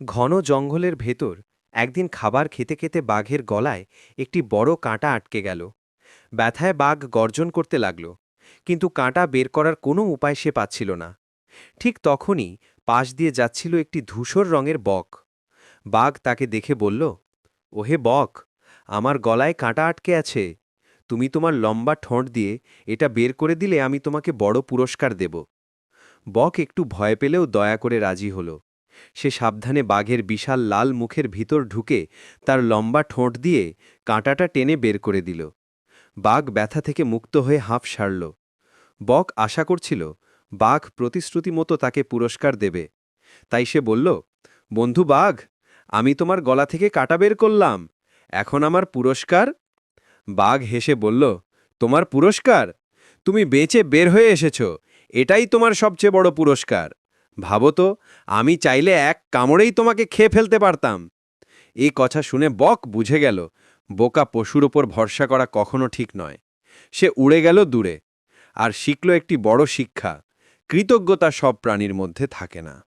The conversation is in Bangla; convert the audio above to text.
ঘন জঙ্গলের ভেতর একদিন খাবার খেতে খেতে বাঘের গলায় একটি বড় কাঁটা আটকে গেল। ব্যথায় বাঘ গর্জন করতে লাগল, কিন্তু কাঁটা বের করার কোনো উপায় সে পাচ্ছিল না। ঠিক তখনই পাশ দিয়ে যাচ্ছিল একটি ধূসর রঙের বক। বাঘ তাকে দেখে বলল, ওহে বক, আমার গলায় কাঁটা আটকে আছে। তুমি তোমার লম্বা ঠোঁট দিয়ে এটা বের করে দিলে আমি তোমাকে বড় পুরস্কার দেব বক একটু ভয় পেলেও দয়া করে রাজি হল। সে সাবধানে বাঘের বিশাল লাল মুখের ভিতর ঢুকে তার লম্বা ঠোঁট দিয়ে কাঁটাটা টেনে বের করে দিল। বাঘ ব্যথা থেকে মুক্ত হয়ে হাঁফ সারল। বক আশা করছিল, বাঘ প্রতিশ্রুতি মতো তাকে পুরস্কার দেবে। তাই সে বলল, বন্ধু বাঘ, আমি তোমার গলা থেকে কাটা বের করলাম। এখন আমার পুরস্কার? বাঘ হেসে বলল, তোমার পুরস্কার? তুমি বেঁচে বের হয়ে এসেছ। এটাই তোমার সবচেয়ে বড় পুরস্কার। ভাবো তো, আমি চাইলে এক কামড়েই তোমাকে খেয়ে ফেলতে পারতাম। এই কথা শুনে বক বুঝে গেল, বোকা পশুর ওপর ভরসা করা কখনো ঠিক নয়। সে উড়ে গেল দূরে, আর শিখল একটি বড় শিক্ষা, কৃতজ্ঞতা সব প্রাণীর মধ্যে থাকে না।